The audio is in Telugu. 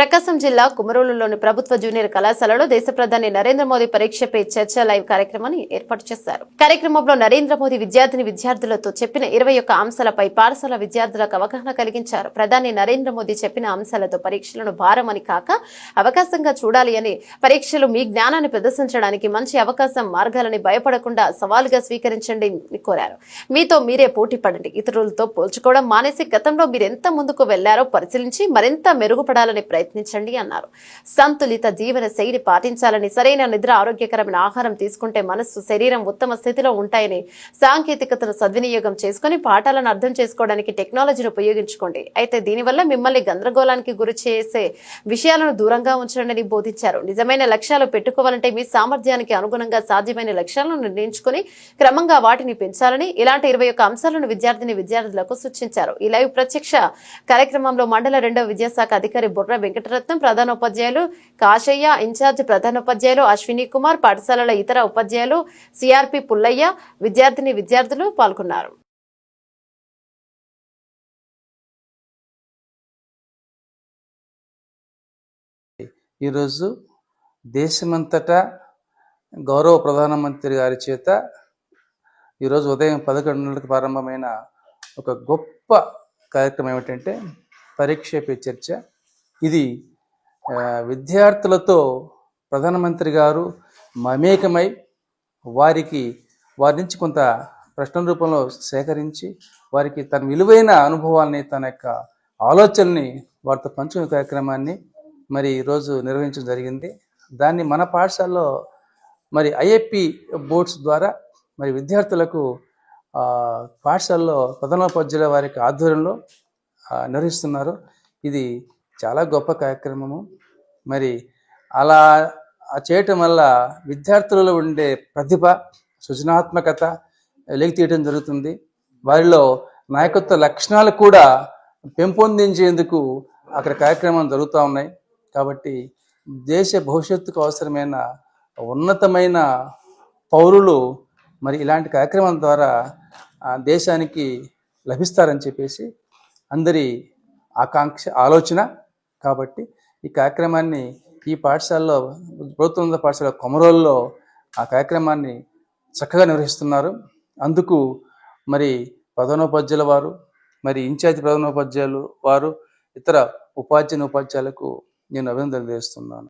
ప్రకాశం జిల్లా కుమరూలులోని ప్రభుత్వ జూనియర్ కళాశాలలో దేశ ప్రధాని నరేంద్ర మోదీ పరీక్షపై చర్చ లైవ్ కార్యక్రమాన్ని ఏర్పాటు చేశారు. కార్యక్రమంలో నరేంద్ర మోదీ విద్యార్థిని విద్యార్థులతో చెప్పిన ఇరవై ఒక్క అంశాలపై పాఠశాల విద్యార్థులకు అవగాహన కలిగించారు. ప్రధాని నరేంద్ర మోదీ చెప్పిన అంశాలతో పరీక్షలను భారమని కాక అవకాశంగా చూడాలి అని పరీక్షలు మీ జ్ఞానాన్ని ప్రదర్శించడానికి మంచి అవకాశం మార్గాలని భయపడకుండా సవాలుగా స్వీకరించండి కోరారు. మీతో మీరే పోటీ పడండి. ఇతరులతో పోల్చుకోవడం మానేసి గతంలో మీరు ఎంత ముందుకు వెళ్ళారో పరిశీలించి మరింత మెరుగుపడాలని ప్రయత్నం ప్రయత్నించండి అన్నారు. సంతులిత జీవన శైలి పాటించాలని సరైన నిద్ర ఆరోగ్యకరమైన ఆహారం తీసుకుంటే మనస్సు శరీరం ఉత్తమ స్థితిలో ఉంటాయని సాంకేతికతను సద్వినియోగం చేసుకుని పాఠాలను అర్థం చేసుకోవడానికి టెక్నాలజీని ఉపయోగించుకోండి. అయితే దీనివల్ల మిమ్మల్ని గందరగోళానికి గురి చేసే విషయాలను దూరంగా ఉంచండి బోధించారు. నిజమైన లక్ష్యాలు పెట్టుకోవాలంటే మీ సామర్థ్యానికి అనుగుణంగా సాధ్యమైన లక్ష్యాలను నిర్ణయించుకుని క్రమంగా వాటిని పెంచాలని ఇలాంటి ఇరవై ఒక్క అంశాలను విద్యార్థిని విద్యార్థులకు సూచించారు. ఈ లైవ్ ప్రత్యక్ష కార్యక్రమంలో మండల రెండవ విద్యాశాఖ అధికారి బుర్ర వెంకటరత్నం ప్రధానోపాధ్యాయులు కాశయ్య ఇన్ఛార్జ్ ప్రధాన ఉపాధ్యాయులు అశ్విని కుమార్ పాఠశాలల ఇతర ఉపాధ్యాయులు సిఆర్పి పుల్లయ్య విద్యార్థిని విద్యార్థులు పాల్గొన్నారు. ఈరోజు దేశమంతటా గౌరవ ప్రధానమంత్రి గారి చేత ఈరోజు ఉదయం పదకొండు ప్రారంభమైన ఒక గొప్ప కార్యక్రమం ఏమిటంటే పరీక్ష పే చర్చ. ఇది విద్యార్థులతో ప్రధానమంత్రి గారు మమేకమై వారికి వారి నుంచి కొంత ప్రశ్న రూపంలో సేకరించి వారికి తన విలువైన అనుభవాల్ని తన యొక్క ఆలోచనని వారితో పంచుకునే కార్యక్రమాన్ని మరి ఈరోజు నిర్వహించడం జరిగింది. దాన్ని మన పాఠశాలలో మరి ఐఏపి బోర్డ్స్ ద్వారా మరి విద్యార్థులకు పాఠశాలలో ప్రధానోపాధ్యాయుల వారి యొక్క ఆధ్వర్యంలో నిర్వహిస్తున్నారు. ఇది చాలా గొప్ప కార్యక్రమము. మరి అలా చేయటం వల్ల విద్యార్థులలో ఉండే ప్రతిభ సృజనాత్మకత వెలికి తీయటం జరుగుతుంది. వారిలో నాయకత్వ లక్షణాలు కూడా పెంపొందించేందుకు అక్కడ కార్యక్రమాలు జరుగుతూ ఉన్నాయి. కాబట్టి దేశ భవిష్యత్తుకు అవసరమైన ఉన్నతమైన పౌరులు మరి ఇలాంటి కార్యక్రమాల ద్వారా దేశానికి లభిస్తారని చెప్పేసి అందరి ఆకాంక్ష ఆలోచన కాబట్టి ఈ కార్యక్రమాన్ని ఈ పాఠశాలలో ప్రభుత్వ పాఠశాల కొమరోల్లో ఆ కార్యక్రమాన్ని చక్కగా నిర్వహిస్తున్నారు. అందుకు మరి ప్రధానోపాధ్యాయుల వారు మరి ఇన్ఛార్జ్ ప్రధానోపాధ్యాయులు వారు ఇతర ఉపాధ్యాయుని ఉపాధ్యాయులకు నేను అభినందనలు చేస్తున్నాను